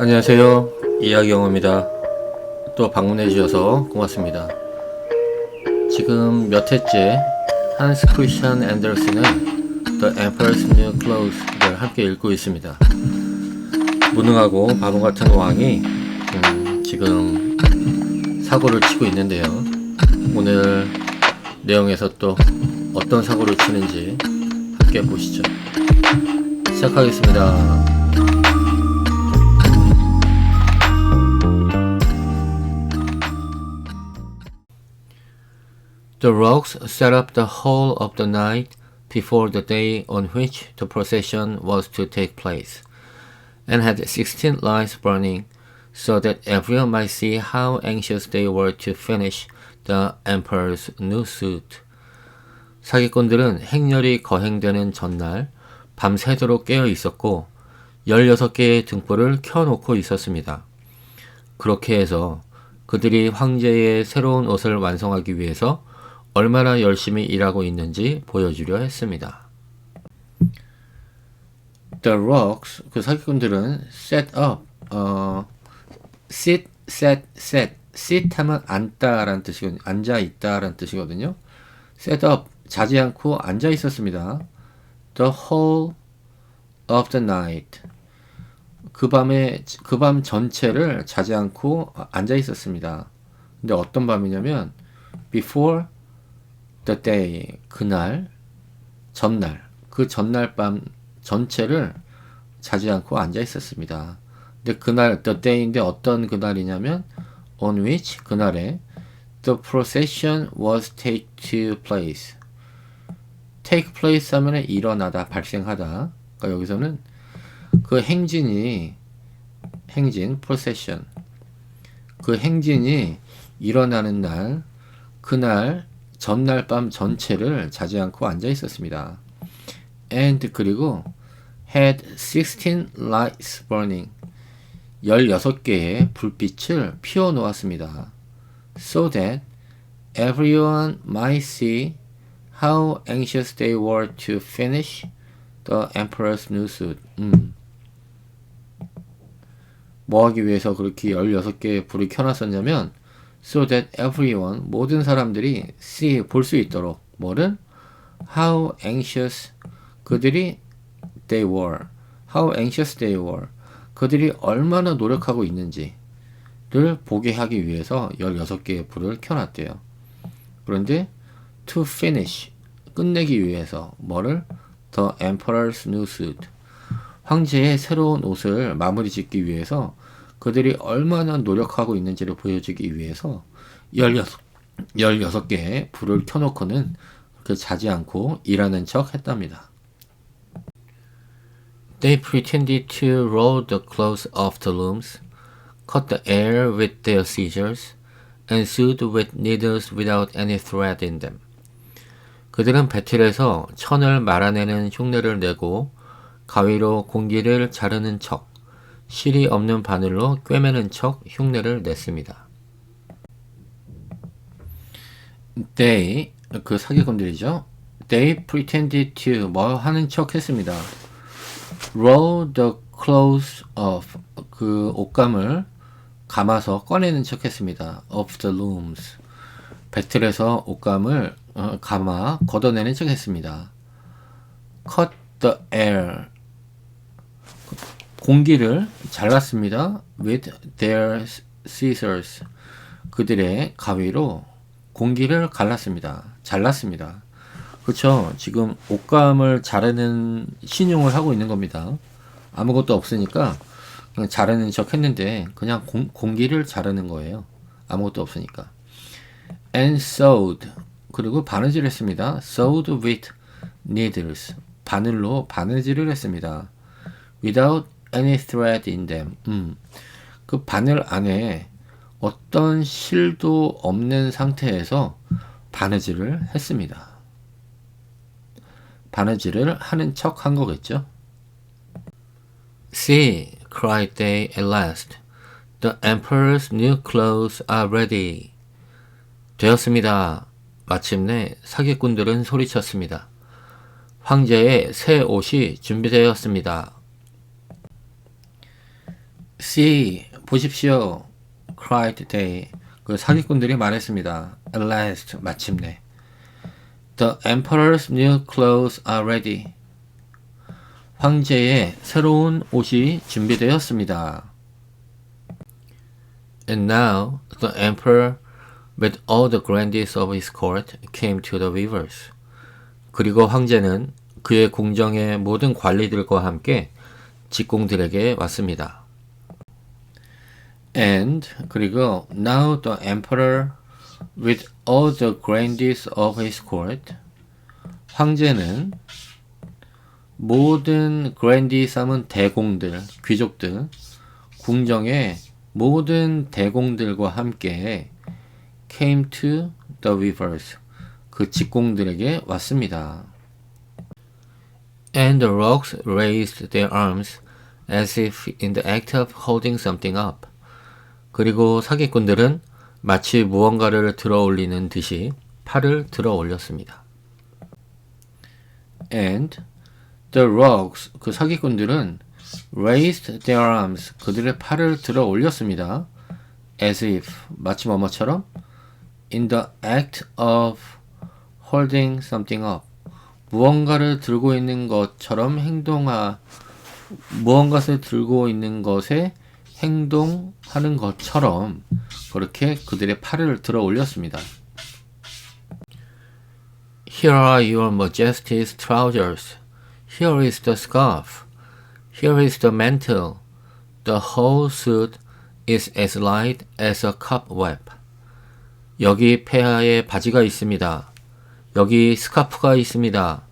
안녕하세요. 이하경입니다. 또 방문해 주셔서 고맙습니다. 지금 몇 회째 한스 크리스천 앤더슨의 The Emperor's New Clothes를 함께 읽고 있습니다. 무능하고 바보 같은 왕이 음, 지금 사고를 치고 있는데요. 오늘 내용에서 또 어떤 사고를 치는지 함께 보시죠. 시작하겠습니다. The rogues sat up the whole of the night before the day on which the procession was to take place, and had sixteen lights burning, so that everyone might see how anxious they were to finish the emperor's new suit. 사기꾼들은 행렬이 거행되는 전날 밤새도록 깨어 있었고 16개의 등불을 켜놓고 있었습니다. 그렇게 해서 그들이 황제의 새로운 옷을 완성하기 위해서 얼마나 열심히 일하고 있는지 보여주려 했습니다. The rocks, 그 사기꾼들은 set up, 어, sit, set, set. sit 하면 앉다라는 뜻이거든요. 앉아 있다라는 뜻이거든요. set up, 자지 않고 앉아 있었습니다. The whole of the night. 그 밤에, 그 밤 전체를 자지 않고 앉아 있었습니다. 근데 어떤 밤이냐면, before the day 그날 전날 그 전날 밤 전체를 자지 않고 앉아 있었습니다. 근데 그날 the day인데 어떤 그날이냐면 on which 그날에 the procession was take to place. take place 하면 일어나다 발생하다. 그러니까 여기서는 그 행진이 행진 procession. 그 행진이 일어나는 날 그날 전날 밤 전체를 자지 않고 앉아 있었습니다. And 그리고 had 16 lights burning 16개의 불빛을 피워 놓았습니다. So that everyone might see how anxious they were to finish the emperor's new suit. 음. 뭐 하기 위해서 그렇게 16개의 불을 켜놨었냐면 so that everyone 모든 사람들이 see 볼 수 있도록 뭐를 how anxious 그들이 they were how anxious they were 그들이 얼마나 노력하고 있는지를 보게 하기 위해서 16개의 불을 켜놨대요. 그런데 to finish 끝내기 위해서 뭐를 the emperor's new suit 황제의 새로운 옷을 마무리 짓기 위해서 그들이 얼마나 노력하고 있는지를 보여주기 위해서 16, 16개의 불을 켜놓고는 그 자지 않고 일하는 척 했답니다. They pretended to roll the clothes off the looms, cut the air with their scissors, and sewed with needles without any thread in them. 그들은 배틀에서 천을 말아내는 흉내를 내고 가위로 공기를 자르는 척, 실이 없는 바늘로 꿰매는 척 흉내를 냈습니다. They 그 사기꾼들이죠. They pretended to 뭐 하는 척 했습니다. Roll the clothes off 그 옷감을 감아서 꺼내는 척 했습니다. Of the looms 배틀에서 옷감을 어, 감아 걷어내는 척 했습니다. Cut the air 공기를 잘랐습니다. With their scissors. 그들의 가위로 공기를 갈랐습니다. 잘랐습니다. 그렇죠. 지금 옷감을 자르는 신용을 하고 있는 겁니다. 아무것도 없으니까 그냥 자르는 척 했는데 그냥 공, 공기를 자르는 거예요. 아무것도 없으니까. And sewed. 그리고 바느질 했습니다. sewed with needles. 바늘로 바느질을 했습니다. without any thread in them. 음. 그 바늘 안에 어떤 실도 없는 상태에서 바느질을 했습니다. 바느질을 하는 척 한 거겠죠. See, cried they at last. The emperor's new clothes are ready. 되었습니다. 마침내 사기꾼들은 소리쳤습니다. 황제의 새 옷이 준비되었습니다. See, 보십시오. cried they. 그 사기꾼들이 말했습니다. At last, 마침내. The emperor's new clothes are ready. 황제의 새로운 옷이 준비되었습니다. And now the emperor with all the grandees of his court came to the weavers. 그리고 황제는 그의 궁정의 모든 관리들과 함께 직공들에게 왔습니다. And 그리고 now the emperor with all the grandees of his court 황제는 모든 grandees함은 대공들, 귀족들, 궁정의 모든 대공들과 함께 came to the weavers 그 직공들에게 왔습니다. And the rocks raised their arms as if in the act of holding something up. 그리고 사기꾼들은 마치 무언가를 들어 올리는 듯이 팔을 들어 올렸습니다. And the rocks, 그 사기꾼들은 raised their arms, 그들의 팔을 들어 올렸습니다. as if, 마치 뭐뭐처럼 in the act of holding something up. 무언가를 들고 있는 것처럼 행동하, 무언가를 들고 있는 것에 행동하는 것처럼 그렇게 그들의 팔을 들어 올렸습니다. Here are your majesty's trousers. Here is the scarf. Here is the mantle. The whole suit is as light as a cobweb. 여기 폐하에 바지가 있습니다. 여기 스카프가 있습니다.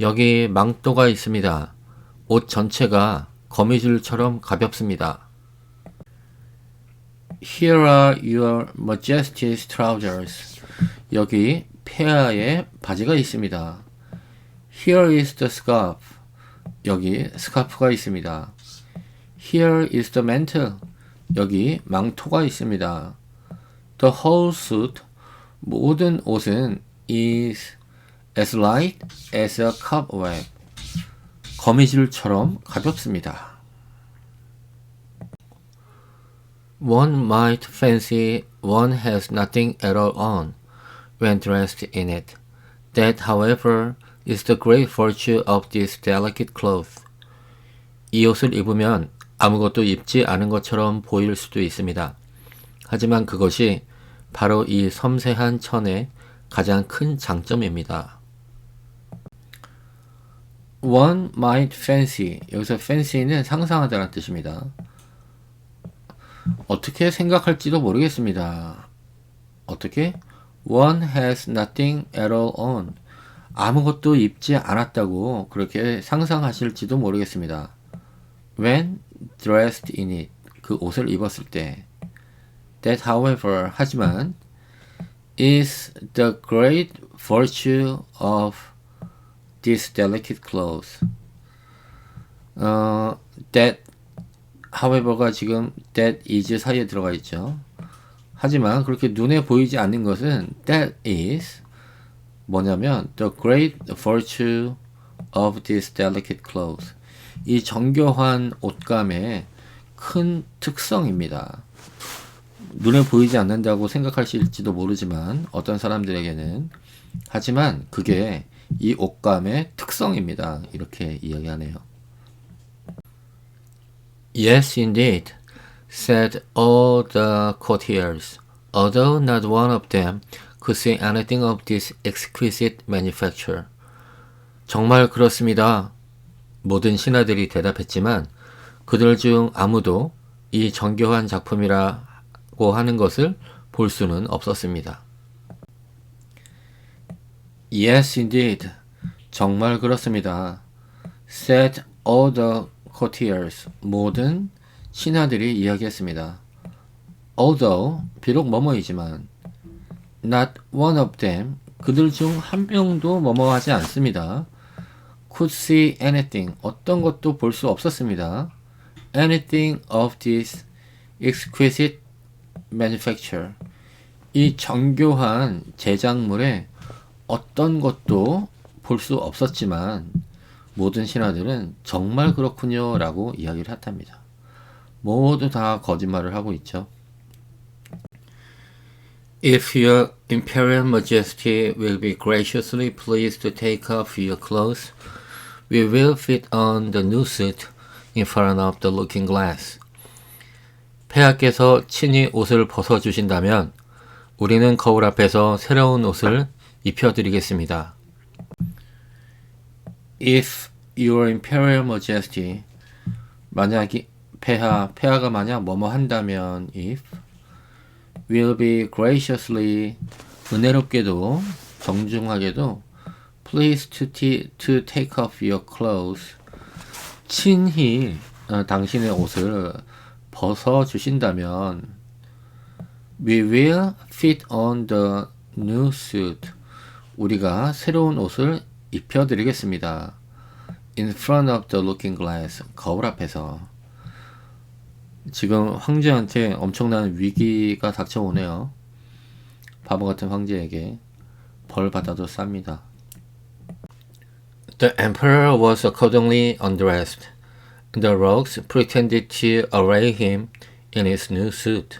여기 망토가 있습니다. 옷 전체가 거미줄처럼 가볍습니다. Here are your majesty's trousers. 여기 폐하에 바지가 있습니다. Here is the scarf. 여기 스카프가 있습니다. Here is the mantle. 여기 망토가 있습니다. The whole suit. 모든 옷은 is as light as a cobweb. 거미줄처럼 가볍습니다. One might fancy one has nothing at all on when dressed in it. That, however, is the great virtue of this delicate cloth. 이 옷을 입으면 아무것도 입지 않은 것처럼 보일 수도 있습니다. 하지만 그것이 바로 이 섬세한 천의 가장 큰 장점입니다. One might fancy. 여기서 fancy는 상상하다는 뜻입니다. 어떻게 생각할지도 모르겠습니다. 어떻게? One has nothing at all on. 아무것도 입지 않았다고 그렇게 상상하실지도 모르겠습니다. When dressed in it. 그 옷을 입었을 때. That, however, 하지만, is the great virtue of these delicate clothes. 어, that, however가 지금 that is 사이에 들어가 있죠. 하지만 그렇게 눈에 보이지 않는 것은 that is 뭐냐면 the great virtue of these delicate clothes. 이 정교한 옷감의 큰 특성입니다. 눈에 보이지 않는다고 생각하실지도 모르지만 어떤 사람들에게는 하지만 그게 이 옷감의 특성입니다. 이렇게 이야기하네요. Yes, indeed, said all the courtiers, although not one of them could see anything of this exquisite manufacture. 정말 그렇습니다. 모든 신하들이 대답했지만 그들 중 아무도 이 정교한 작품이라고 하는 것을 볼 수는 없었습니다. Yes, indeed. 정말 그렇습니다. said all the courtiers. 모든 신하들이 이야기했습니다. Although, 비록 뭐뭐이지만, not one of them, 그들 중 한 명도 뭐뭐하지 않습니다. could see anything, 어떤 것도 볼 수 없었습니다. anything of this exquisite manufacture. 이 정교한 제작물에 어떤 것도 볼 수 없었지만 모든 신하들은 정말 그렇군요 라고 이야기를 했답니다. 모두 다 거짓말을 하고 있죠. If your imperial majesty will be graciously pleased to take off your clothes, we will fit on the new suit in front of the looking glass. 폐하께서 친히 옷을 벗어 주신다면 우리는 거울 앞에서 새로운 옷을 입혀 드리겠습니다. If your imperial majesty 만약 이 폐하 폐하가 만약 뭐뭐 한다면 if will be graciously 은혜롭게도 정중하게도 pleased to, t- to take off your clothes 친히 어, 당신의 옷을 벗어 주신다면 we will fit on the new suit 우리가 새로운 옷을 입혀 드리겠습니다. in front of the looking glass 거울 앞에서 지금 황제한테 엄청난 위기가 닥쳐오네요. 바보 같은 황제에게 벌 받아도 쌉니다. The emperor was accordingly undressed. The rogues pretended to array him in his new suit.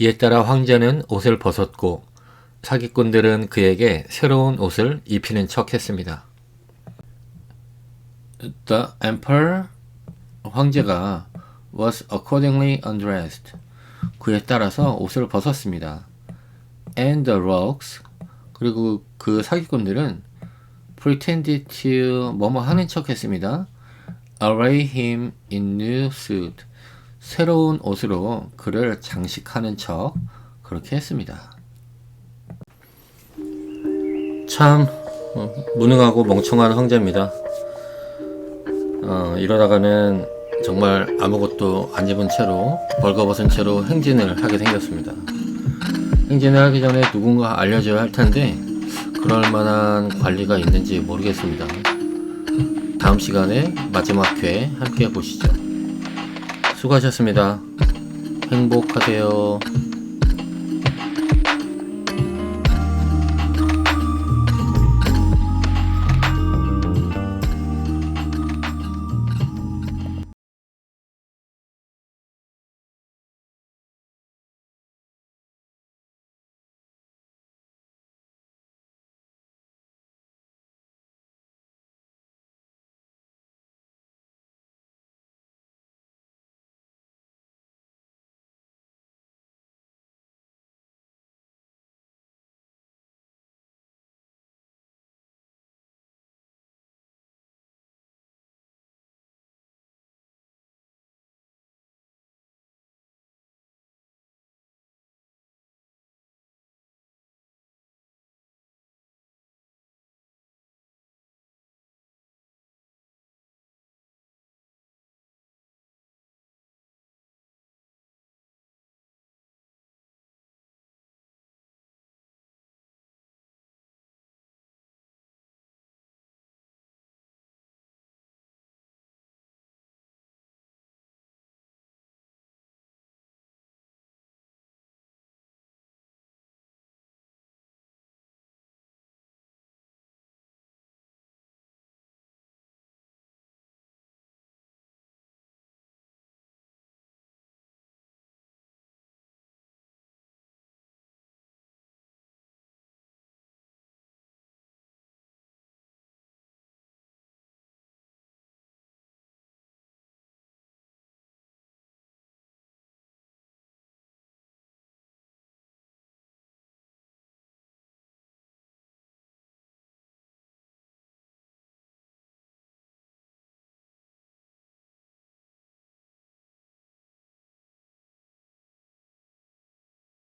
이에 따라 황제는 옷을 벗었고 사기꾼들은 그에게 새로운 옷을 입히는 척 했습니다. The emperor 황제가 was accordingly undressed. 그에 따라서 옷을 벗었습니다. And the rogues 그리고 그 사기꾼들은 pretended to 뭐뭐 하는 척 했습니다. Array him in new suit. 새로운 옷으로 그를 장식하는 척 그렇게 했습니다. 참 어, 무능하고 멍청한 황제입니다. 어, 이러다가는 정말 아무것도 안 입은 채로 벌거벗은 채로 행진을 하게 생겼습니다. 행진을 하기 전에 누군가 알려줘야 할 텐데 그럴 만한 관리가 있는지 모르겠습니다. 다음 시간에 마지막 회 함께 보시죠. 수고하셨습니다. 행복하세요.